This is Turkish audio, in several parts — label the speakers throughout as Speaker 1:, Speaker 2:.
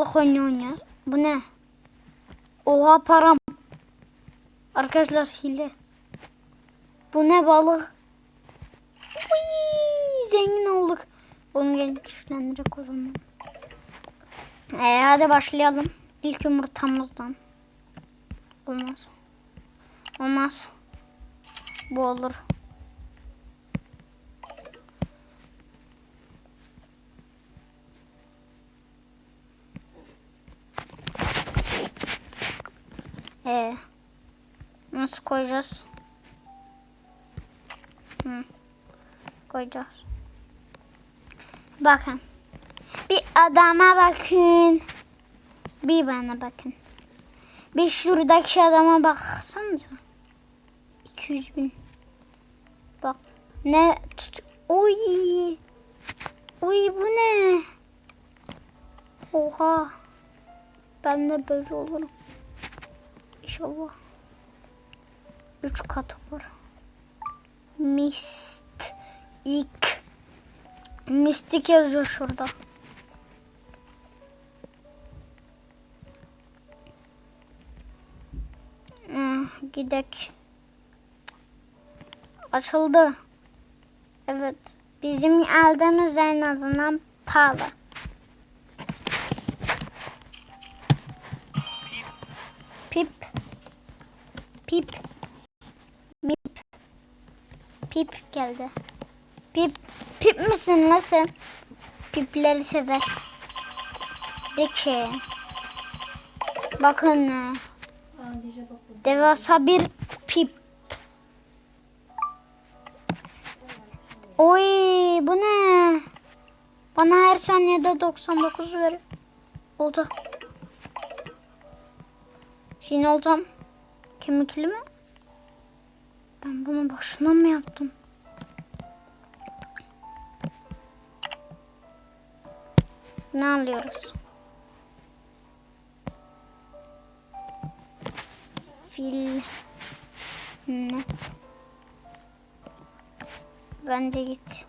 Speaker 1: Balık oyunu oynuyoruz. Bu ne? Oha param. Arkadaşlar hile. Bu ne balık? Uy, zengin olduk. Bunu gençlendirerek o zaman. Ee, hadi başlayalım. İlk yumurtamızdan. Olmaz. Olmaz. Bu olur. Ee, nasıl koyacağız? Hı. Koyacağız. Bakın. Bir adama bakın. Bir bana bakın. Bir şuradaki adama baksanıza. 200 bin. Bak. Ne tut. Oy. Oy bu ne? Oha. Ben de böyle olurum. İnşallah. Üç katı var. Mist. İlk. Mistik yazıyor şurada. Hmm, gidek. Açıldı. Evet. Bizim aldığımız en azından pahalı. Pip. Mip. Pip geldi. Pip. Pip misin sen? Pipleri sever. De. Bakın. Devasa bir pip. Oy bu ne? Bana her saniyede 99 ver. Oldu. Şimdi olacağım. Kemikli mi? Ben bunu boşuna mı yaptım? Ne alıyoruz? Fil net. Bence git.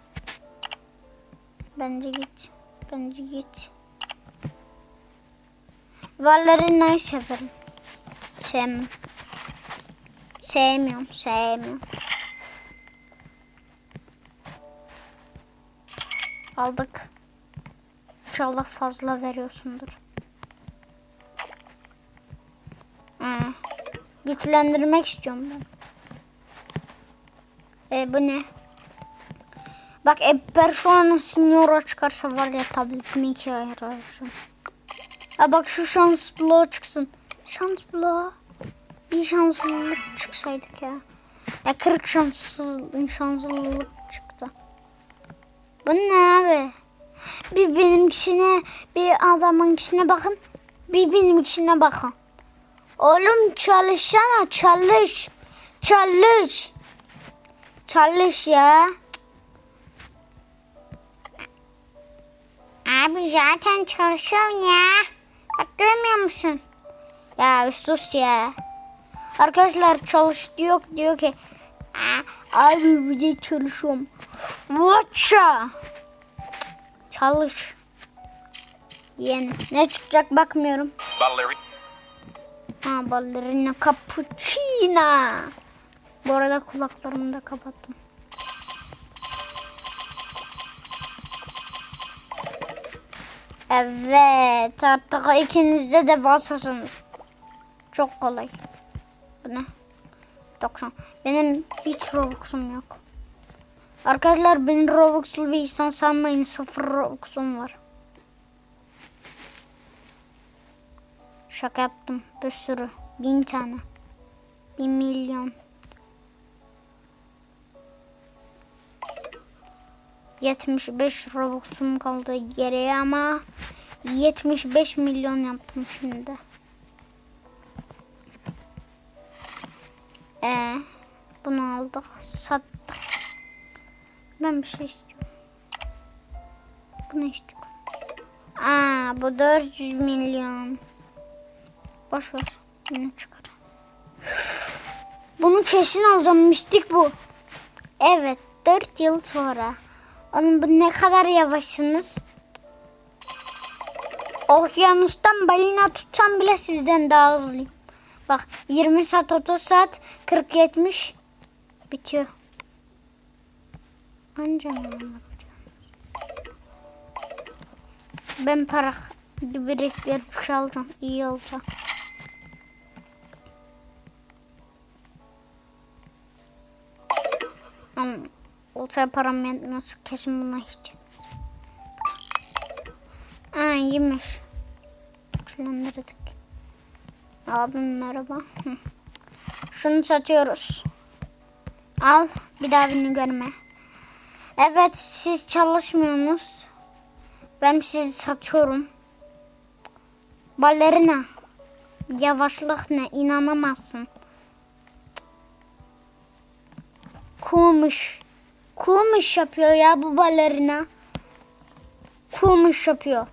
Speaker 1: Bence git. Bence git. Valerina'yı severim. Sevmem. Sevmiyorum, sevmiyorum. Aldık. İnşallah fazla veriyorsundur. Ee, güçlendirmek istiyorum ben. E bu ne? Bak e, persona signora çıkarsa var ya tabletimi ikiye ayıracağım. Ha bak şu şans bloğu çıksın. Şans bloğu. Bir şanslılık çıksaydık ya. Ya 40 şanssız, şanslılık çıktı. Bu ne abi? Bir benimkisine, bir adamınkisine bakın. Bir benimkisine bakın. Oğlum çalışsana, çalış. Çalış. Çalış ya. Abi zaten çalışıyorum ya. Bak görmüyor musun? Ya sus ya. Arkadaşlar çalış diyor diyor ki "Aa, abi bir de çalışıyorum. Watcha. Çalış. Yeni. Ne çıkacak bakmıyorum.
Speaker 2: Ballerina.
Speaker 1: Ha ballerina cappuccina. Bu arada kulaklarımı da kapattım. Evet artık ikinizde de basasınız. Çok kolay. Bu ne? 90. Benim hiç Robux'um yok. Arkadaşlar beni Robux'lu bir insan sanmayın. Sıfır Robux'um var. Şaka yaptım. Bir sürü. Bin tane. Bir milyon. Yetmiş beş Robux'um kaldı geriye ama 75 milyon yaptım şimdi. Sattık. Ben bir şey istiyorum. Bunu istiyorum. Aa, bu 400 milyon. Boş ver. Yine çıkar. Bunu kesin alacağım. Mistik bu. Evet. 4 yıl sonra. Onun bu ne kadar yavaşsınız? Okyanustan balina tutsam bile sizden daha hızlıyım. Bak 20 saat 30 saat 40 70 bitiyor. Anca yapacağım? Ben para biriktirip bir alacağım. İyi olacak. Ama olsa param yetmez. Kesin buna hiç. Aa yemiş. Güçlendirdik. Abim merhaba. Şunu satıyoruz. Al bir daha beni görme. Evet siz çalışmıyorsunuz. Ben sizi satıyorum. Balerina. Yavaşlık ne inanamazsın. Kuğumuş. Kuğumuş yapıyor ya bu balerina. Kuğumuş yapıyor.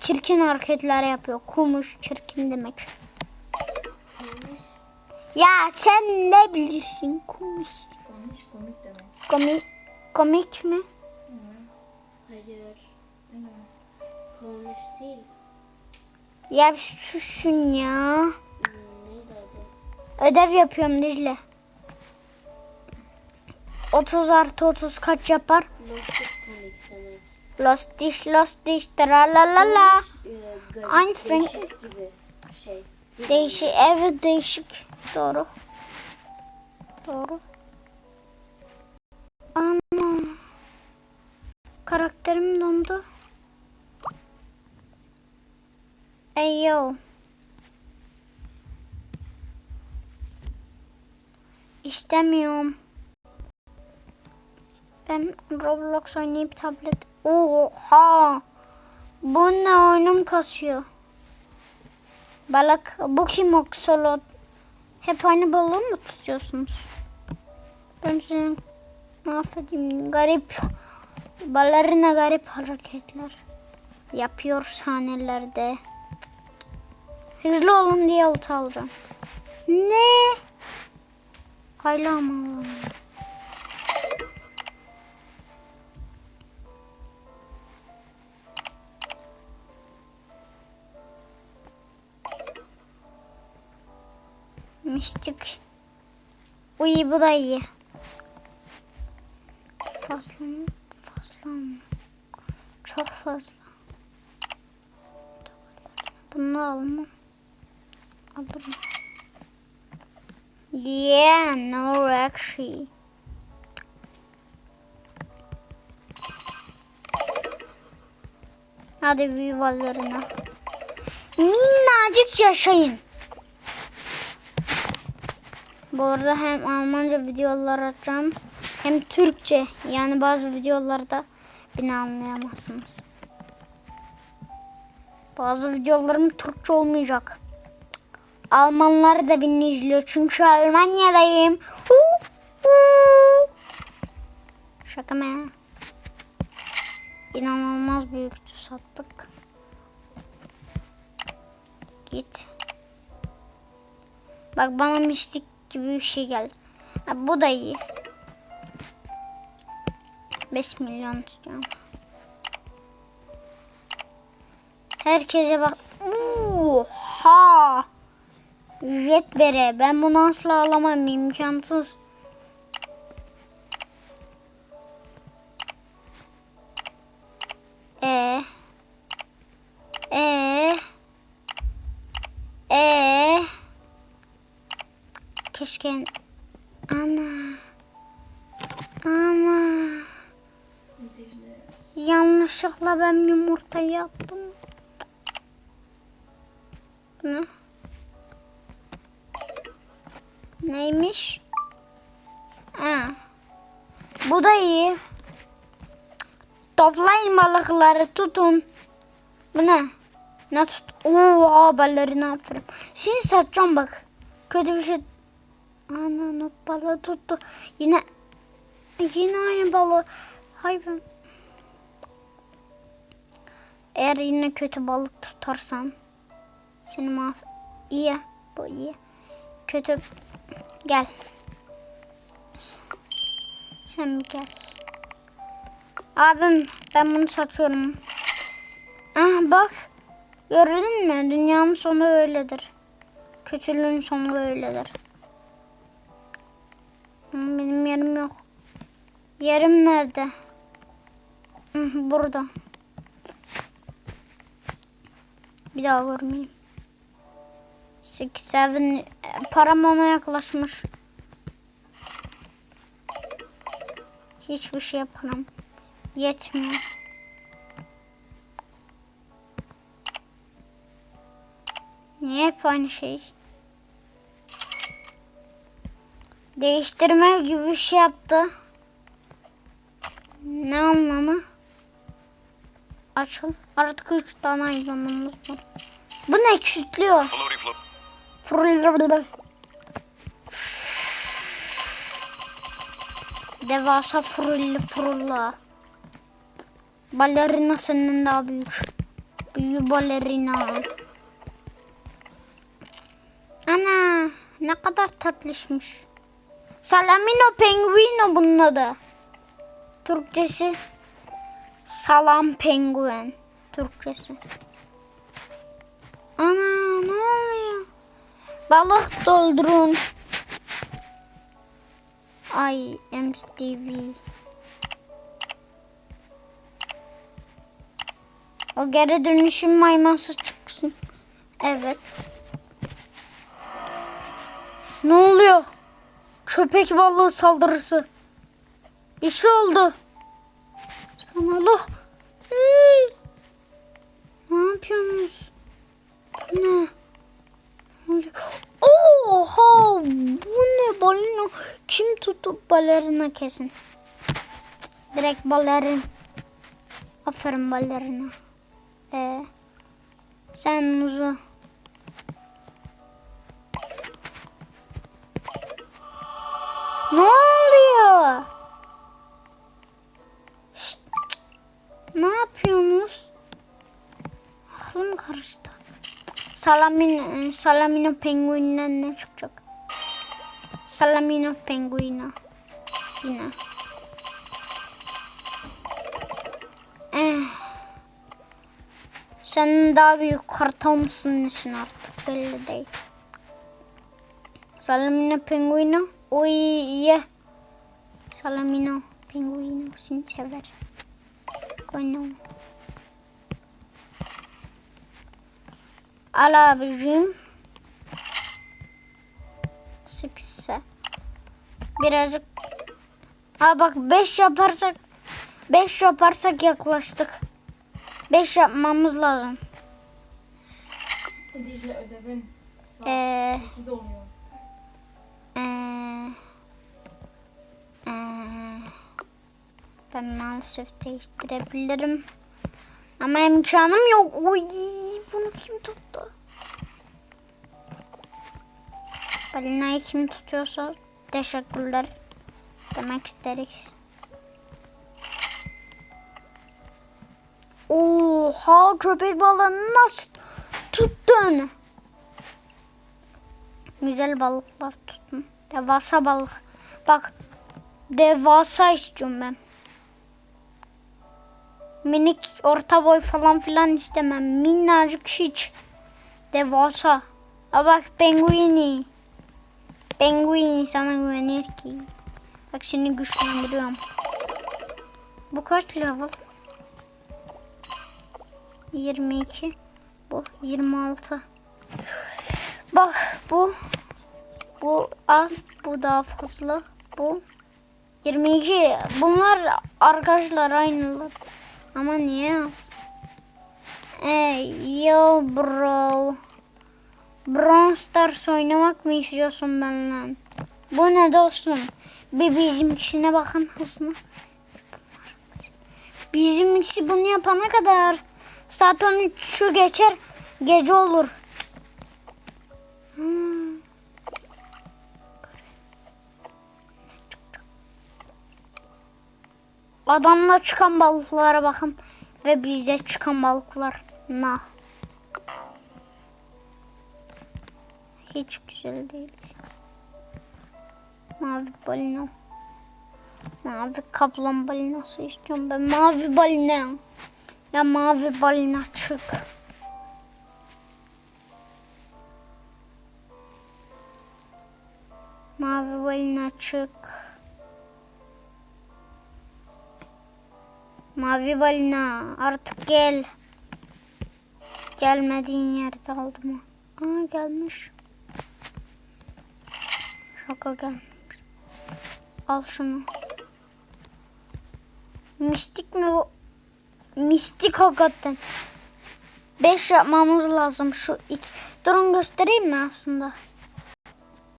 Speaker 1: Çirkin hareketler yapıyor. Kuğumuş çirkin demek. Ya sen ne bilirsin kuğumuş.
Speaker 2: Konuş komik demek.
Speaker 1: Komik, komik mi?
Speaker 2: Hayır. Konuş değil.
Speaker 1: Ya bir susun ya.
Speaker 2: Hmm?
Speaker 1: Ödev yapıyorum Dicle. 30 artı 30 kaç yapar?
Speaker 2: Komik.
Speaker 1: Lost dish, lost dish, tralalala.
Speaker 2: Ee, garip,
Speaker 1: Aynı fin-
Speaker 2: değişik gibi şey.
Speaker 1: Değişik, evet değişik. Doğru. Doğru. Karakterim dondu. Ey yo. İstemiyorum. Ben Roblox oynayıp tablet... Oha! Bu ne oyunum kasıyor. Balık, bu kim oksolot? Hep aynı balığı mı tutuyorsunuz? Ben sizi mahvedeyim. Garip, balerina garip hareketler yapıyor sahnelerde. Hızlı olun diye olta alacağım. Ne? Hayla mı? Mistik. İyi bu da iyi. Fazla mı? Mı? Çok fazla. Bunu alma. Alırım. Yeah, no actually. Hadi vivalarına. Minnacık yaşayın. Bu arada hem Almanca videolar atacağım hem Türkçe. Yani bazı videolarda beni anlayamazsınız. Bazı videolarım Türkçe olmayacak. Almanlar da beni izliyor çünkü Almanya'dayım. Şaka mı? İnanılmaz büyüktü sattık. Git. Bak bana mistik gibi bir şey geldi. Ha, bu da iyi. 5 milyon tutuyorum. Herkese bak. Oha! Jet bere. Ben bunu asla alamam. imkansız. E e e Keşke yanlışlıkla ben yumurtayı attım. Ne? Neymiş? Ha. Bu da iyi. Toplayın balıkları tutun. Bu ne? Ne tut? Oo balığı aferin. Seni satacağım bak. Kötü bir şey. Ana not balığı tuttu. Yine yine aynı balığı. Hay ben. Eğer yine kötü balık tutarsan seni mahv... İyi. Bu iyi. Kötü. Gel. Sen bir gel. Abim ben bunu satıyorum. Ah bak. Gördün mü? Dünyanın sonu öyledir. Kötülüğün sonu öyledir. Ama benim yerim yok. Yerim nerede? Hı, Burada. Bir daha görmeyeyim. Six, seven. Param ona yaklaşmış. Hiçbir şey yaparım. Yetmiyor. Niye hep aynı şey? Değiştirme gibi bir şey yaptı. Ne anlamı? Açıl. Artık üç tane hayvanımız var. Bu ne. Fırılır. Devasa fırıllı fırılla. Balerina senden daha büyük. Büyük balerina. Ana ne kadar tatlışmış. Salamino penguino bunun adı. Türkçesi salam penguen. Türkçesi. Ana ne oluyor? Balık doldurun. Ay MTV. O geri dönüşüm mayması çıksın. Evet. Ne oluyor? Köpek balığı saldırısı. Bir şey oldu. Subhanallah. Hey. Ne yapıyorsunuz? Ne? Oha! Bu ne balina? Kim tutup balerina kesin? Direkt balerin. Aferin balerina. Ee, sen muzu. Yapıyorsunuz? Aklım karıştı. Salamin, Salamino penguinden ne çıkacak? Salamino penguino. Yine. Eh. Sen daha büyük kartal mısın nesin artık belli değil. Salamino penguino. Oy ye. Salamino penguino seni sever. Koynum. Al abicim. Sıksa. Birazcık. Ha bak 5 yaparsak 5 yaparsak yaklaştık. 5 yapmamız lazım. Ee,
Speaker 2: 8 oluyor.
Speaker 1: Ben maalesef değiştirebilirim. Ama imkanım yok. Oy, bunu kim tuttu? Balinayı kim tutuyorsa teşekkürler demek isteriz. Oha köpek balığını nasıl tuttun? Güzel balıklar tutun. Devasa balık. Bak devasa istiyorum ben. Minik orta boy falan filan istemem. Minnacık hiç. Devasa. Ha bak penguini. Penguini sana güvenir ki. Bak şimdi güçlendiriyorum. Bu kaç level? 22. Bu 26. Bak bu bu az, bu daha fazla. Bu 22. Bunlar arkadaşlar aynılar. Ama niye az? Ey yo bro. Brawl Stars oynamak mı istiyorsun benimle? Bu ne dostum? Bir bizimkisine bakın hızına. Bizimkisi bunu yapana kadar saat 13'ü geçer gece olur. Adamlar çıkan balıklara bakın. Ve bizde çıkan balıklar. Na. Hiç güzel değil. Mavi balina. Mavi kaplan balinası istiyorum ben. Mavi balina. Ya mavi balina çık. Mavi balina çık. Mavi balina artık gel. Gelmediğin yerde aldım. Aa gelmiş. Şaka gelmiş. Al şunu. Mistik mi bu? Mistik hakikaten. 5 yapmamız lazım şu iki. Durun göstereyim mi aslında?